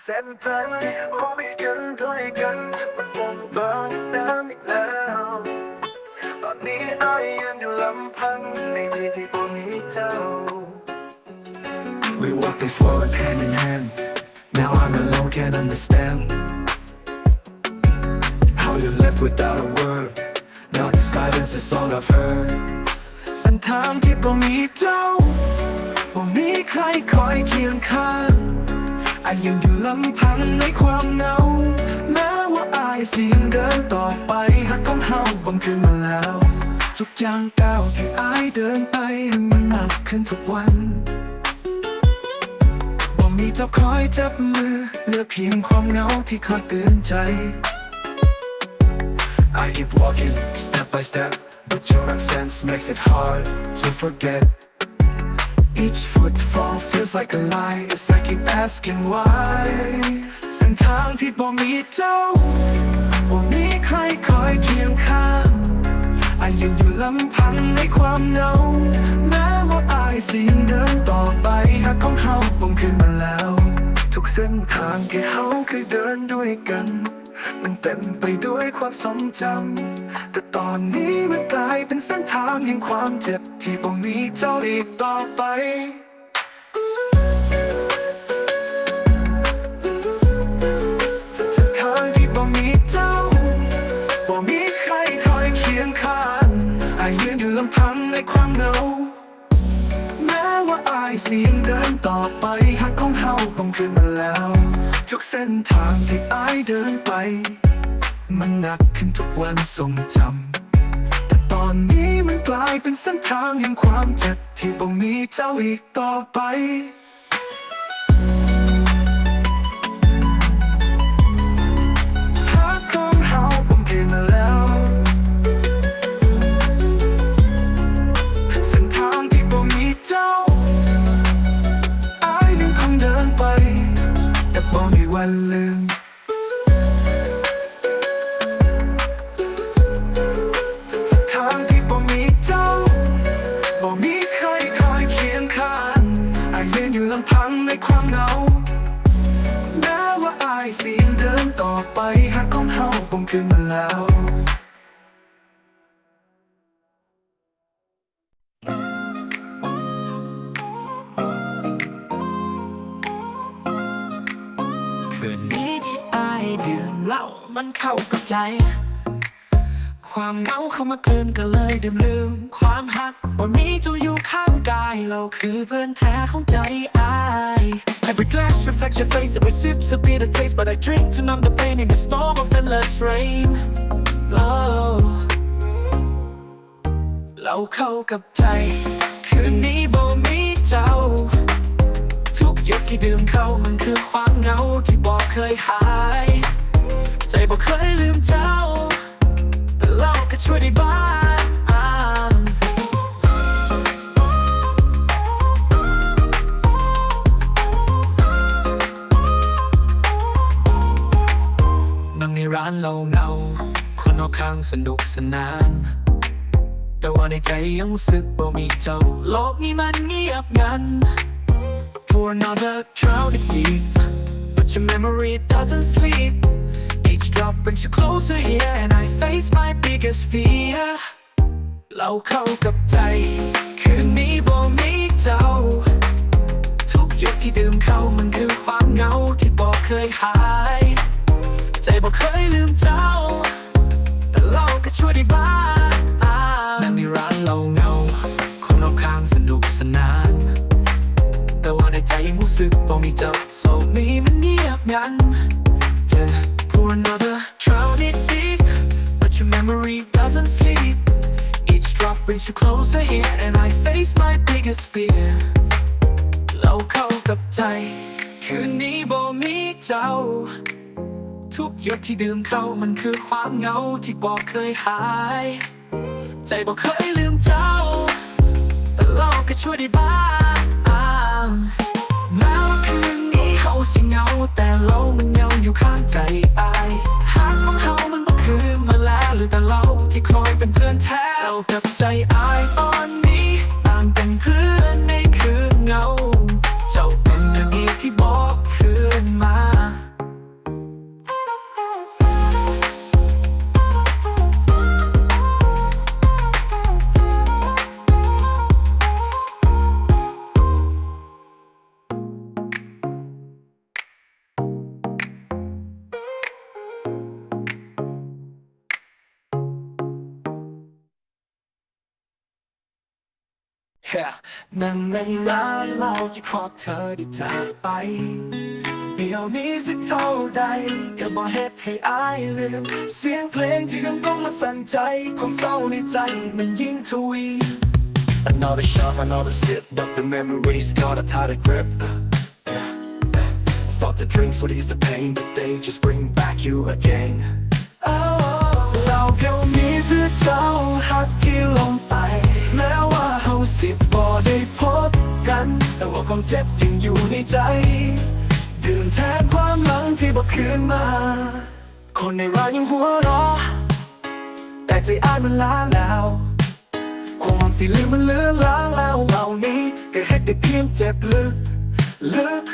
เส้นใจมองไม่เห็นด้วยกันมันคงบางน้ำอีกแล้วตอนนี้น้อยยืนอยู่ลำพังในที่ที่บ่มีเจ้า We walk this road hand in hand. Now I'm alone, can't understand how you left without a word. Now the silence is all I've heard. ส้นทางที่บ่มีเจ้าบ่มีใครคอยเคียงข้าง อายยังอยู่ลำพังในความเหงาแม้ว่าอายสิยังเดินต่อไปหักของเฮาบังคืนมาแล้ว ทุกอย่างก้าวที่อายเดินไปมันหนักขึ้นทุกวันบ่มีเจ้าคอยจับมือเหลือเพียงความเหงาที่คอยเตือนใจ I keep walking step by step, but your absence makes it hard to forget. Each footfall feels like a lie As I keep asking why เส้นทางที่บ่มีเจ้าบ่มีใครคอยเคียงข้างอายยังอยู่ลำพังในความเหงาแม้ว่าอายสิยังเดินต่อไปหากของเฮาบ่งขึ้นมาแล้ว ทุกเส้นทางที่เฮาเคยเดินด้วยกัน มันเต็มไปด้วยความทรงจำแต่ตอนนี้มันกลายเป็นเส้นทางแห่งความเจ็บ ที่บ่มีเจ้าอีกต่อไปเส้นทางที่บ่มีเจ้าบ่มีใครคอยเคียงข้างอายยืนอยู่ลำพังในความเหงาแม้ว่าอายเสียงเดินต่อไปหักของเฮาคงขึ้นมาแล้ว ทุกเส้นทางที่อายเดินไป มันหนักขึ้นทุกวันทรงจำ แต่ตอนนี้มันกลายเป็นเส้นทางแห่งความเจ็บที่บ่มีเจ้าอีกต่อไป คืนนี้ที่อายดื่มเหล้ามันเข้ากับใจ ความเหงาเข้ามากลืนก็เลยดื่มลืม ความหักว่ามีจูอยู่ข้างกาย เราคือเพื่อนแท้ของใจอาย Every glass reflects your face Every sip's a bitter taste But I drink to numb the pain in the storm of endless rain oh. เราเข้ากับใจ คืนนี้บ่มีเจ้า ที่ดื่มเข้ามันคือความเหงาที่บอกเคยหาย ใจบอกเคยลืมเจ้า แต่เราก็ช่วยได้บ้างนั่งในร้านเราเนาคนรอบข้างสนุกสนาน แต่ว่าในใจยังรู้สึกบ่มีเจ้า โลกนี้มันเงียบงัน For another drowning deep But your memory doesn't sleep Each drop brings you closer here And I face my biggest fear เราเข้ากับใจ คืนนี้บ่มีเจ้า ทุกหยดที่ดื่มเข้ามันคือความเหงาที่บอกเคยหาย ใจบอกเคยลืมเจ้า แต่เราก็ช่วยได้บ้าง สึกต้องมีเจ้าโลกนี้มันเงียบงัน yeah. Pour another drown it deep But your memory doesn't sleep Each drop brings you closer here And I face my biggest fear เราเข้ากับใจ คืนนี้บ่มีเจ้า ทุกหยดที่ดื่มเข้ามันคือความเหงาที่บอกเคยหาย ใจบอกเคยลืมเจ้า แต่เราก็ช่วยได้บ้าง สิเงา แต่เรามันยังอยู่ข้างใจอายหากของเขามันบ่คือมาแล้วหรือแต่เราที่คอยเป็นเพื่อนแท้เรากับใจอายตอนนี้ต่างกันเพื่อนในคืนเงา เจ้าเป็นอย่างนี้ที่บอกคืนมา นั่งในร้านเหล้าที่พอเธอได้จากไป เดี๋ยวนี้สักเท่าใดก็บอกเหตุให้อายลืม เสียงเพลงที่กำกองมาสั่นใจความเศร้าในใจมันยิ่งทวี Another shot, another sip, but the memories got a tighter grip. Thought the drinks would ease the pain, but they just bring back you again. Oh, เราเพียวนี้คือเจ้าหักที่ลงไป สิบบ่ได้พบกัน แต่ว่าความเจ็บยังอยู่ในใจ ดื่มแทนความหลังที่บอกคืนมา คนในร้านยังหัวเราะแต่ใจอ้ายมันล้าแล้ว ความหวังสิลืมมันเลือนล้างแล้วเหล่านี้ก็ให้ได้เพียงเจ็บลึกลึก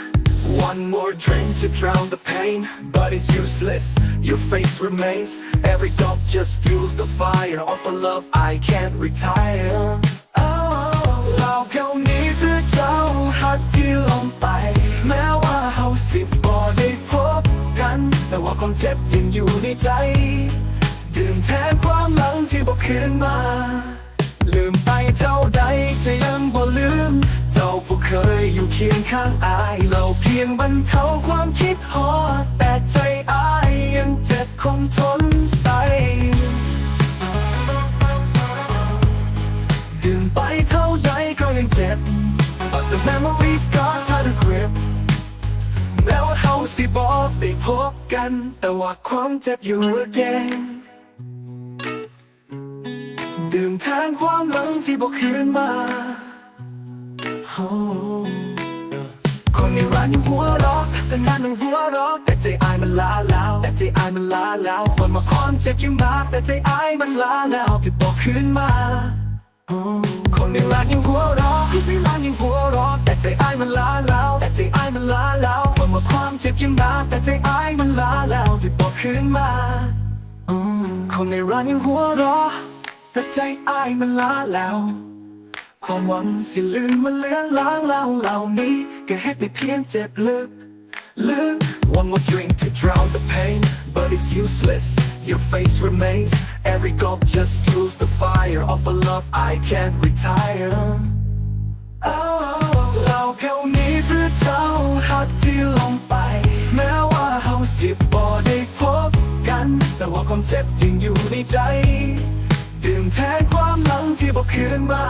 One more drink to drown the pain But it's useless, your face remains Every gulp just fuels the fire Of a love I can't retire Oh เราเก่านี้เพื่อเจ้าหักที่ลงไป แม้ว่าเฮาสิบบ่ได้พบกัน แต่ว่าความเจ็บยังอยู่ในใจ ดื่มแทนความหลังที่บอกคืนมา ลืมไปเท่าใดจะยังบ่ลืม เจ้าผู้เคยอยู่เคียงข้างอาย เราเพียงบรรเทาความคิดฮอดแต่ใจอายยังเจ็บคงทนไป the memories got to the grip แม้ว่าเขาสิบอกได้พบกัน แต่ว่าความเจ็บอยู่ again ดื่มแทนความหลังที่บอกคืนมา Oh คนในร้านยังหัวเรอกแต่งานมันหัวเรอกแต่ใจอายมันลาแล้ว แต่ใจอายมันลาแล้ววันมาความเจ็บยังมากแต่ใจอายมันลาแล้วที่บอกคืนมา คนในร้านยังหัวเรอคนในร้านยังหัวเรอแต่ใจอายมันลาแล้วแต่ใจอายมันลาแล้ววันมาความเจ็บยังมากแต่ใจอายมันลาแล้วที่บอกคืนมาคนในร้านยังหัวเรอกแต่ใจอายมันลาแล้ว ความหวังสิลืมมันเลือนล้างเล่าเหล่านี้ก็ให้ไปเพียงเจ็บลึกลึก One more drink to drown the pain but it's useless your face remains every gulp just fuels the fire of a love I can't retire เราแค่นี้เพื่อเจ้าหักที่ลงไป แม้ว่าเฮาสิบบ่ได้พบกัน แต่ว่าความเจ็บยังอยู่ในใจ ดื่มแทนความหลังที่บอกคืนมา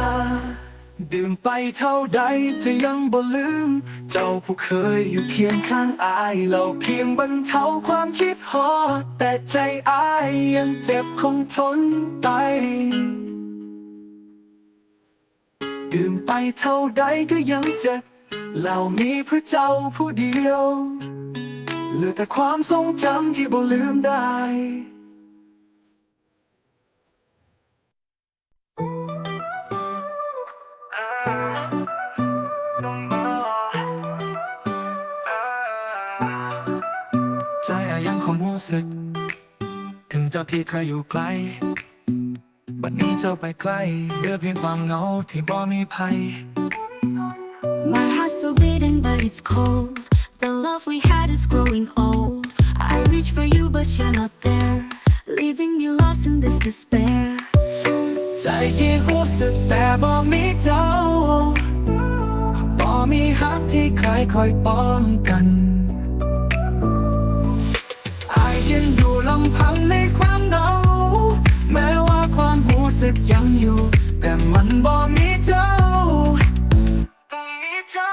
ดื่มไปเท่าใดจะยังบ่ลืม เจ้าผู้เคยอยู่เคียงข้างอายเราเพียงบรรเทาความคิดฮอแต่ใจอายยังเจ็บคงทนไปดื่มไปเท่าใดก็ยังเจ็บเหล่านี้เพื่อเจ้าผู้เดียว เหลือแต่ความทรงจำที่บ่ลืมได้ รู้สึก ถึงเจ้าที่เคยอยู่ไกล บัดนี้เจ้าไปใกล้เหลือเพียงความเหงาที่บ่มีภัย My heart's so beating, but it's cold. The love we had is growing old. I reach for you, but you're not there. Leaving me lost in this despair. ใจที่รู้สึกแต่บ่มีเจ้าบ่มีฮักที่ใครคอยป้องกัน พังในความเหงาแม้ว่าความรู้สึกยังอยู่ แต่มันบ่มีเจ้าต้องมีเจ้า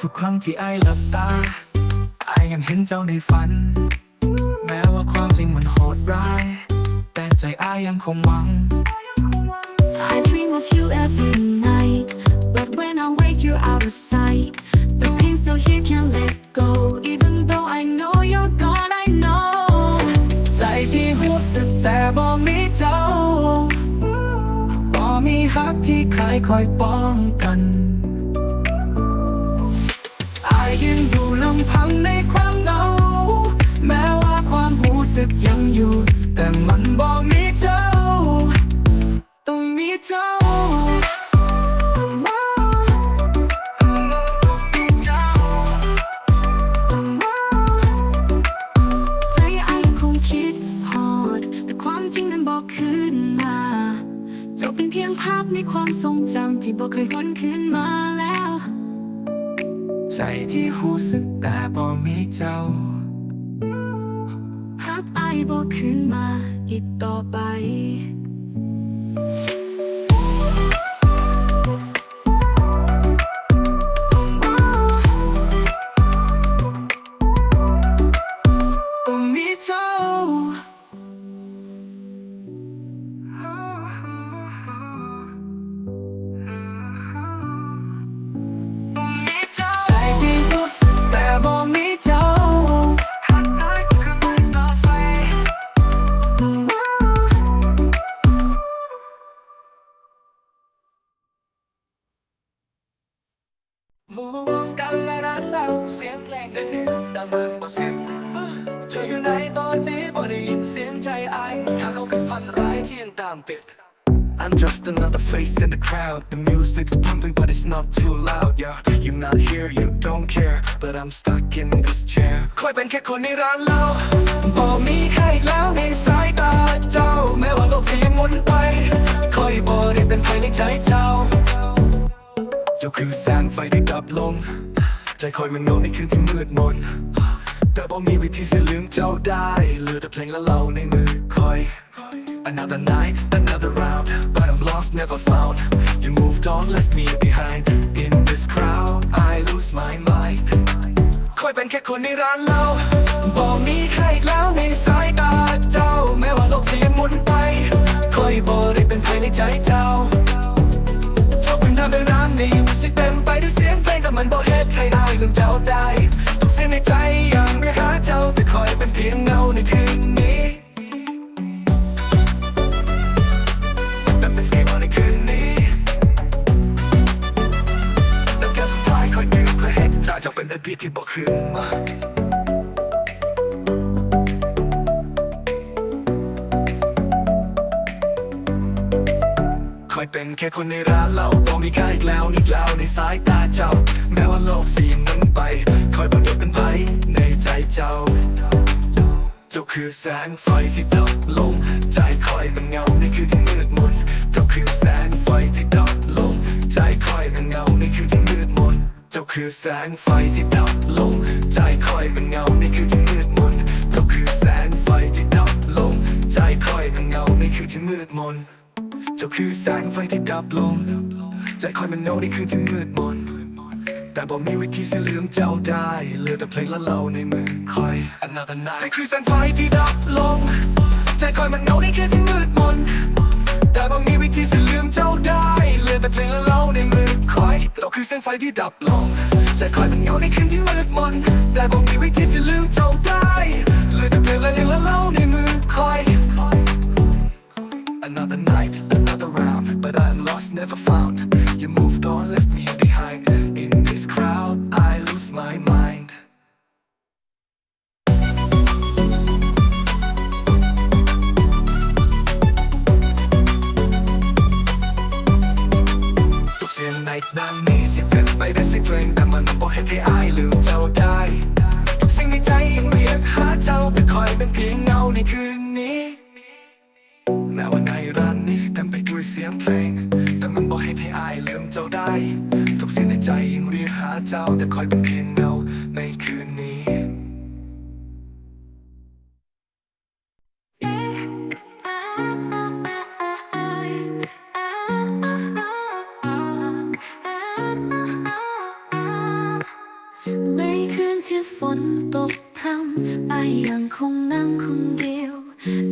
ทุกครั้งที่ไอหลับตาไอยังเห็นเจ้าในฝัน แม้ว่าความจริงมันโหดร้าย แต่ใจไอยังคงหวัง I dream of you every night, but when I wake, you're out of sight. The pain still here, can't let go. Even though I know you're gone, I know. ใจที่รู้สึกแต่บ่มีเจ้าบ่มีฮักที่ใครคอยป้องกันอายยืนอยู่ลำพังในความเหงา แม้ว่าความรู้สึกยังอยู่ แต่มันบ่มีเเจ้าใจไอ้คงคิดฮอด แต่ความจริงนั้นบอกขึ้นมาจ้เป็นเพียงภาพในความทรงจำที่บอกเคยค้นขึ้นมาแล้ว ใจที่หูสึกแต่บ่มีเจ้าภาพไอ้บอกขึ้นมาอีกต่อไป ที่ยังตามติด I'm just another face in the crowd. The music's pumping, but it's not too loud. Yeah, you're not here, you don't care, but I'm stuck in this chair. คอยเป็นแค่คนในร้านเหล้าบ่มีใครอีกแล้วในสายตาเจ้า แม้ว่าโลกจะยังหมุนไป คอยบ่ได้เป็นภายในใจเจ้า เจ้าคือแสงไฟที่ดับลง ใจคอยมันโนในคืนที่มืดมน แต่บ่มีวิธีจะลืมเจ้าได้เหลือแต่เพลงและเราในมือคอย Another night, another round, but I'm lost, never found. You moved on, left me behind. In this crowd, I lose my mind. คอยเป็นแค่คนในร้านเหล้าบ่มีใครอีกแล้วในสายตาเจ้า แม้ว่าโลกจะยังหมุนไป คอยบ่ได้เป็นภายในใจเจ้าชอบเป็นทำในร้านนี้สิเต็มไปด้วยเสียงเพลงแต่มันบ่เฮ็ดใครได้ลืมเจ้าได้ทุกเสียงในใจยังเรียกหาเจ้าแต่คอยเป็นเพียงเงาในคืนนี้ แต่พี่ที่บอกคืนมาคอยเป็นแค่คนในร้านเราต้องมีค่าอีกแล้วอีกแล้วในสายตาเจ้า แม้ว่าโลกสีนั้นไป คอยบรรยเป็นไผในใจเจ้า เจ้าคือแสงไฟที่ดับลง ใจคอยมันเงาในคืนที่มืดมนเจ้าคือแสงไฟที่ดับลง ใจคอยมันเงาในคืนที่มืด เจ้าคือแสงไฟที่ดับลง ใจคอยมันเงาในคืนที่มืดมนเจ้าคือแสงไฟที่ดับลง ใจคอยมันเงาในคืนที่มืดมนเจ้าคือแสงไฟที่ดับลง ใจคอยมันเงาในคืนที่มืดมนแต่บอกมีวิธีสิลืมเจ้าได้เหลือแต่เพลงละเราในมือคอย Another night แต่คือแสงไฟที่ดับลง ใจคอยมันเงาในคืนที่มืดมน แต่บางมีวิธีจะลืมเจ้าได้เหลือแต่เพลงและเราในมือคอยเราคือแสงไฟที่ดับลงจะคอยมันเงาในคืนที่มืดมนแต่บางมีวิธีจะลืมเจ้าได้เหลือแต่เพลงและยังและเราในมือคอย Another night, another round, but I'm lost, never found. ทุกเสียงในดังนี้สิเป็นไปได้สิ่งเพลงแต่มันบอกให้ที่อายลืมเจ้าได้ทุกสิ่งในใจยังเรียกหาเจ้าแต่คอยเป็นเพียงเงาในคืนนี้แม้ว่าในร้านนี้สิเต็มไปด้วยเสียงเพลง แต่มันบอกให้พี่อายลืมเจ้าได้ ทุกสียงในใจยังเรียกหาเจ้าแต่คอยเป็นเพียงเงาในคืนนี้ นที่ฝนตกพรำไอยังคงนั่งคนเดียว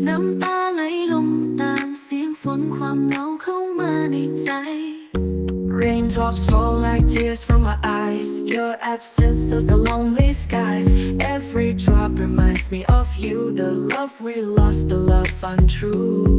น้ำตาไหลลงตามเสียงฝนความเหงาเข้ามาในใจ Raindrops fall like tears from my eyes. Your absence fills the lonely skies. Every drop reminds me of you. The love we lost, the love untrue.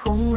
คง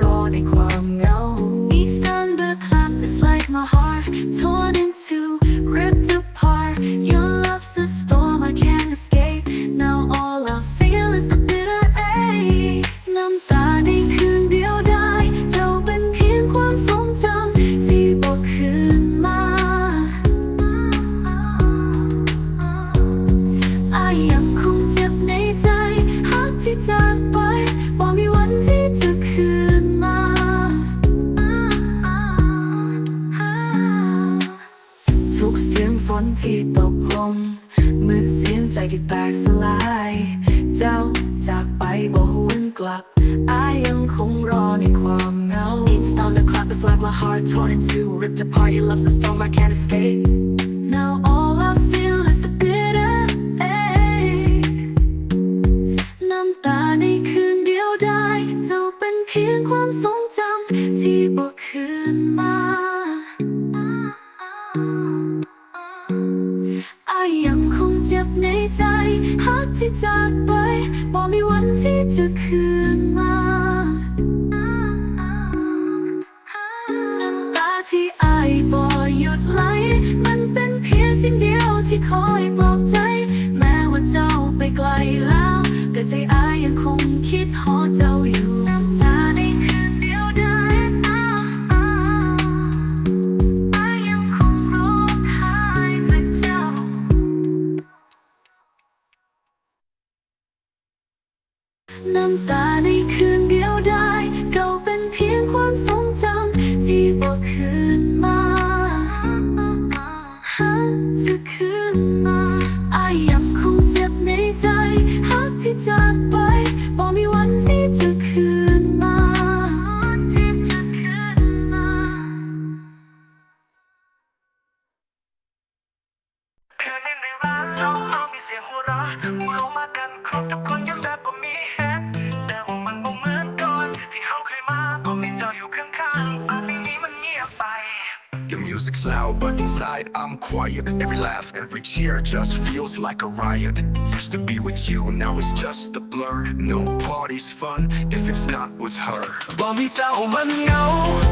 her. บ่มีเจ้ามันเหงา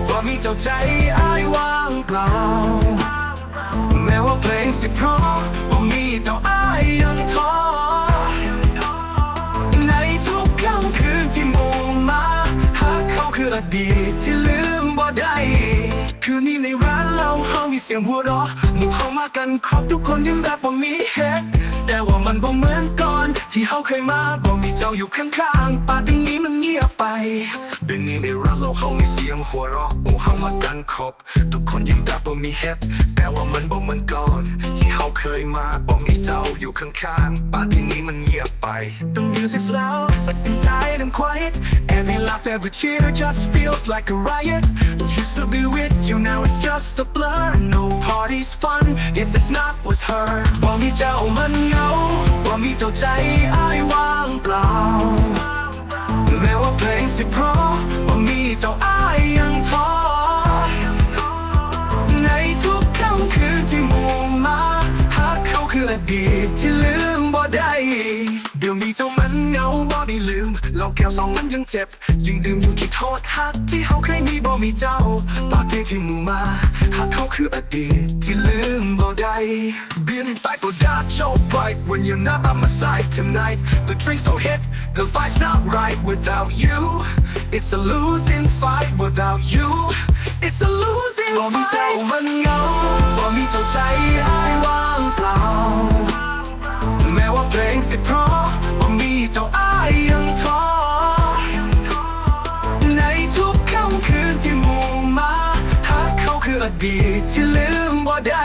บ่มีเจ้าใจอ้ายว่างเปล่า แม้ว่าเพลงสิเพราะบ่มีเจ้าอ้าย สียงหัวเราะหมู่เฮามากันครบทุกคนยังแบบบ่มีเหตุแต่ว่ามันบ่เหมือนก่อน ที่เฮาเคยมาบ่มีเจ้าอยู่ข้างๆปาร์ตี้นี้มันเงียบไปเป็นนี้ในร้านเราเขามีเสียงหัวเราะโอ้เฮามากันครบทุกคนยังดับบ่มีเห็ดแต่ว่ามันบ่เหมือนก่อนที่เฮาเคยมาบ่มีเจ้าอยู่ข้างๆปาร์ตี้นี้มันเงียบไป The music's loud, but inside I'm quiet. Every laugh, every cheer just feels like a riot. Used to be with you, now it's just a blur. No party's fun if it's not with her. ว่ามีเจ้ามันเหงาว่ามีเจ้าใจอ้ายว่างเปล่าแม้ว่าเพลงสิเพราะว่ามีเจ้าอ้ายยังท้อ ออดีตที่ลืมบ่ได้เดี๋ยวมีเจ้ามันเหงาบ่ได้ลืมเราแก้วสองมันยังเจ็บยิ่งดื่มยิ่งคิดโทษหักที่เขาเคยมีบ่มีเจ้าปากเพียงที่มูมาหากเขาคืออดีตที่ลืมบ่ได้ Been back with that so bright when you're not by my side tonight The drinks don't hit, the vibe's not right without you It's a losing fight without you It's a losing บ่มีเจ้ามันเหงาบ่มีเจ้าใจอ้ายว่างเปล่า แม้ว่าเพลงสิเพราะบ่มีเจ้าอ้ายยังท้อในทุกค่ำคืนที่มุ่มาหากเขาคืออดีตที่ลืมบ่ได้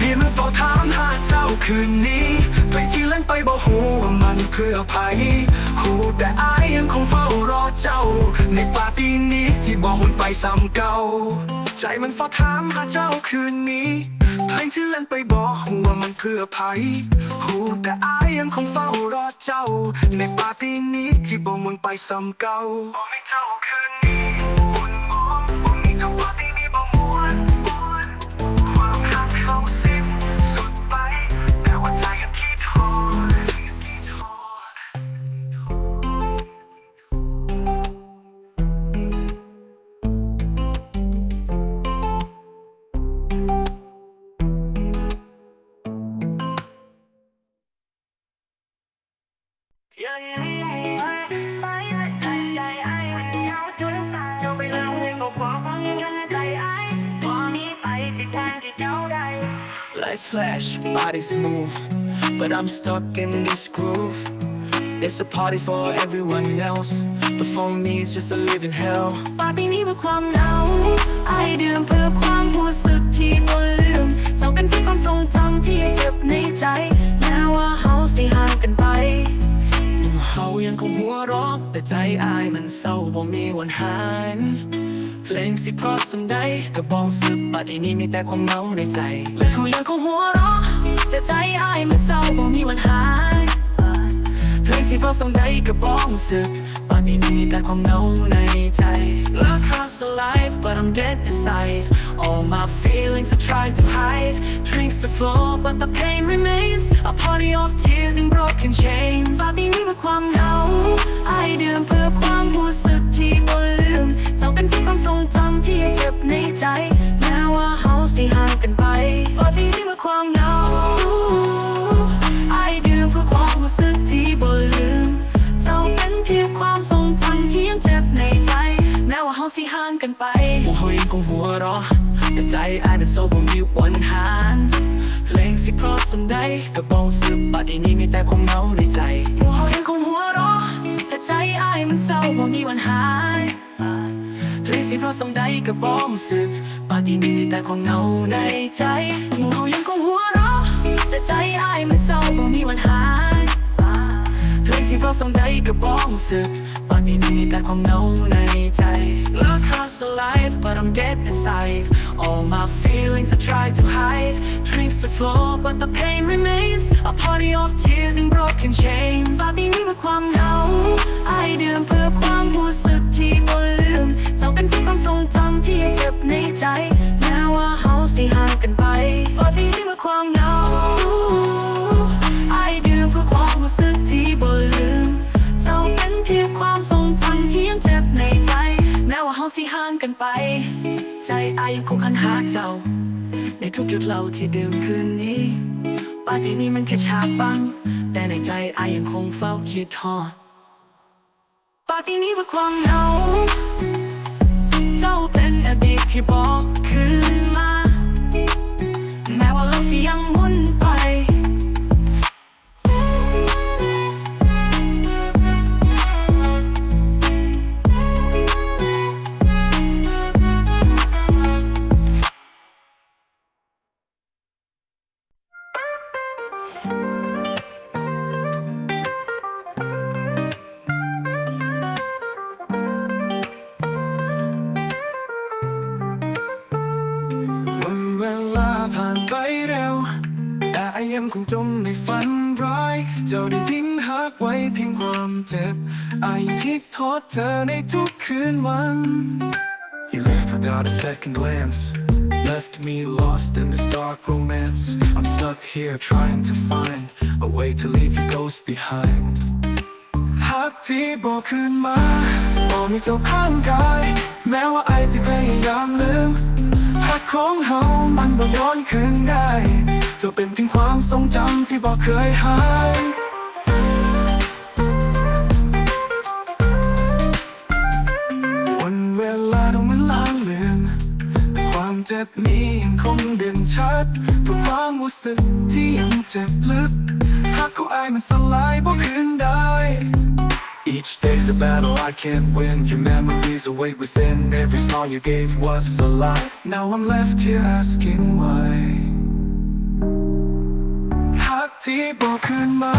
บีมันเฝ้าถามหาเจ้าคืนนี้ ไปที่เล่นไปบ่ฮู้ว่ามันเพื่อภัยฮู้แต่อายยังคงเฝ้ารอเจ้า ในปาร์ตี้นี้ที่บอกมันไปซ้ำเก่า ใจมันเฝ้าถามหาเจ้าคืนนี้เพลงที่เล่นไปบอกฮู้ว่ามันเพื่อภัยฮู้แต่อายยังคงเฝ้ารอเจ้า ในปาร์ตี้นี้ที่บอกมันไปซ้ำเก่าบอกให้เจ้าคืน flash, bodies move But I'm stuck in this groove It's a party for everyone else But for me it's just a living hell ปาร์ตี้นี้เพื่อความเหงาไอดื่มเพื่อความรู้สึกที่บ่ลืมเจ้าเป็นเพียงความทรงจำที่เจ็บในใจแม้ว่าเฮาสิห่างกันไปเฮายังคงหัวเราะแต่ใจอายมันเศร้าบ่มีวันหาย เพลงสิเพราะสันใดก็บอกสึกบัดนี้มีแต่ความเมาในใจ และเขายังคงหัวเราะแต่ใจอายมันเศร้าบ่มีวันหายเพลงสิเพราะสันใดก็บอกสึกบัดนี้มีแต่ความเงาในใจ Look across the life but I'm dead inside All my feelings I try to hide Drinks the floor but the pain remains A party of tears and broken chains บัดนี้มีความเหงาอายดื่มเพื่อความรู้สึกที่บ่ลืม จ้าเป็นเพียงความทรงจำที่ยังเจ็บในใจ แม้ว่าเฮาสิห่างกันไปบัดนี้มีความเหงาอายดื่มเพื่อความรู้สึกที่บ่ลืม เจ้าเป็นเพียงความทรงจำที่ยังเจ็บในใจ แม้ว่าเฮาสิห่างกันไปหมู่เฮายังคงหัวเราะแต่ใจไอายนั้นโศกบ่มีวันหายเพลงสิเพราะสันใดก็บอกสึกบัดนี้มีแต่ความเมาในใจหมู่เฮายังคงหัวเราะแต่ใจอายมันเศร้าบ่มีวันหาย สิเพราะสันใดก็บอกสึกบัดนี้มีแต่ความเหงาในใจหมู่เฮายังคงหัวเราะแต่ใจอายมันเศร้าบ่มีวันหายเพลงสิเพราะสังใดก็บอกสึกตอนนี้มีแต่ความเหงาในใจ Look across the life but I'm dead inside All my feelings I try to hide Drinks the floor but the pain remains A party of tears and broken chains ตอนนี้มีความเหงาอายดื่มเพื่อความรู้สึกที่บ่ลืมเจ้าเป็นเพียงความ ใจไอยังคงคันหาเจ้า ในทุกหยุดเราที่ดื่มคืนนี้ปาร์ตี้นี้มันแค่ฉากบัง แต่ในใจไอยังคงเฝ้าคิดฮอดปาร์ตี้นี้เพื่อความเหงาเจ้าเป็นอดีตที่บอกคืนมา แม้ว่าเราสิยังมุนไป จมในฝันร้าย เจ้าได้ทิ้งหักไว้เพียงความเจ็บอายังคิดทอดเธอในทุกคืนวัน You left without a second glance Left me lost in this dark romance I'm stuck here trying to find A way to leave your ghost behind หักที่บอกคืนมาบอกมีเจ้าข้างกาย แม้ว่าไอสิพยายามลืมหักของเฮามันบ่ย้อนคืนได้ เจะเป็นเพียงความทรงจำที่บอกเคยหายวันเวลาดูเหมือนล้างเลือนแต่ความเจ็บนี้ยังคงเด่นชัด ทุกความรู้สึกที่ยังเจ็บลึกหากเขาอายมันสลายบ่คืนได้ Each day's a battle I can't win Your memories await within Every smile you gave was a lie Now I'm left here asking why ที่บอกคืนมา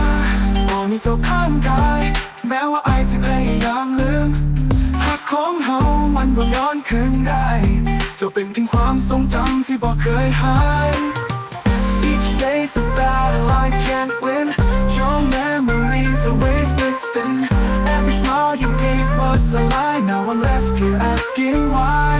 บอกมีเจ้าข้างกาย แม้ว่าไอสิพยายามลืมหักของเฮามันบ่ย้อนคืนได้เจะเป็นเพียงความทรงจำที่บอกเคยหาย Each day's a battle I can't win Your memories await within Every smile you gave was a lie Now I'm left here asking why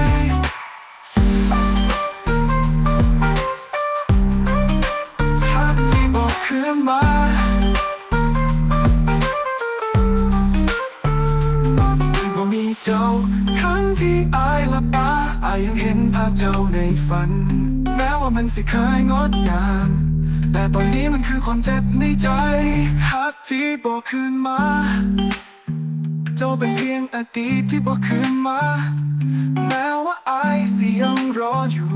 เจ้าครั้งที่อายหลับตาอายยังเห็นภาพเจ้าในฝัน แม้ว่ามันสิเคยงดงาม แต่ตอนนี้มันคือความเจ็บในใจหักที่บอกคืนมา เจ้าเป็นเพียงอดีตที่บอกคืนมา แม้ว่าอายสิยังรออยู่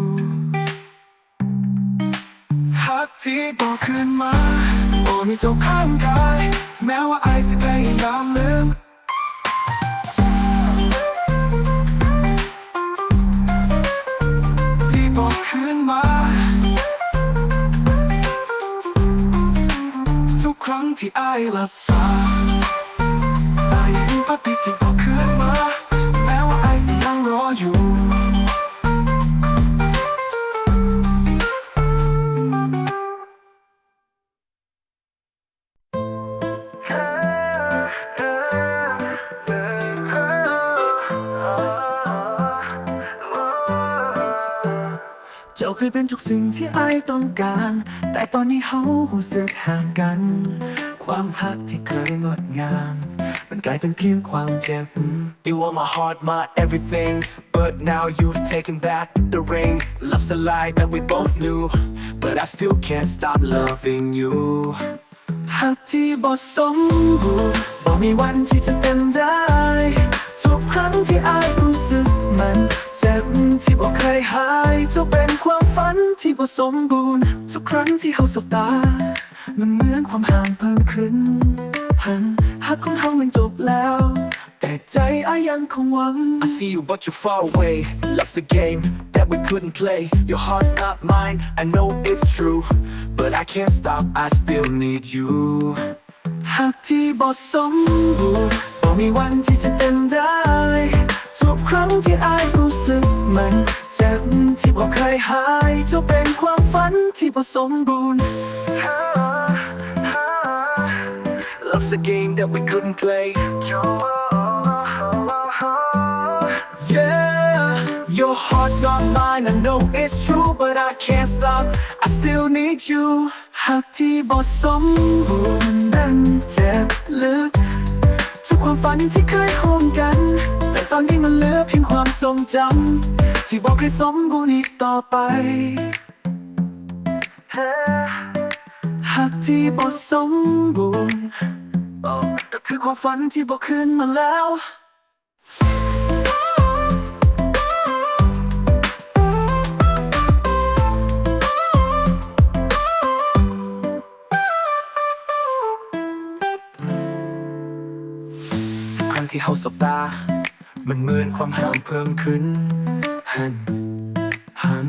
หักที่บอกคืนมาโอ้มีเจ้าข้างกาย แม้ว่าอายสิพยายามลืม ที่ไอาหลับตาไอายยังปฏิทินพขึ้นมา แม้ว่าไอายสิยังรออยู่ เจ้าเคยเป็นทุกสิ่งที่ไอต้องการ แต่ตอนนี้เฮาหูสึกห่างกัน ความหักที่เคยงดงาม มันกลายเป็นเพียงความเจ็บ You are my heart, my everything. But now you've taken back the ring. Love's a lie that we both knew. But I still can't stop loving you. หักที่บทสมบูรณ์บอกมีวันที่จะเป็นได้ ทุกครั้งที่อายรู้สึกมันเจ็บที่บอกเคยหายจะเป็นความฝันที่บทสมบูรณ์ ทุกครั้งที่เขาสบตา มันเหมือนความห่างเพิ่มขึ้น หันหักของเขามันจบแล้ว แต่ใจอายยังคงหวัง I see you, but you're far away. Love's a game that we couldn't play. Your heart's not mine, I know it's true. But I can't stop, I still need you. หากที่บทสมบูรณ์บอกมีวันที่จะเป็นได้ทุกครั้งที่อายรู้สึกมันเจ็บที่บอกเคยหายจะเป็นความฝันที่บทสมบูรณ์ Love's a game that we couldn't play. Yeah Your heart's not mine I know it's true but I can't stop I still need you หากที่บทสมบูรณ์นั้นเจ็บลึก ทุกความฝันที่เคยโฮมกัน แต่ตอนนี้มันเหลือเพียงความทรงจำที่บอกให้สมบูรณ์อีกต่อไป หากที่บทสมบูรณ์ ก็คือความฝันที่บอกขึ้นมาแล้วทุกครั้งที่เขาสบตา มันเหมือนความห่างเพิ่มขึ้น หัน หัน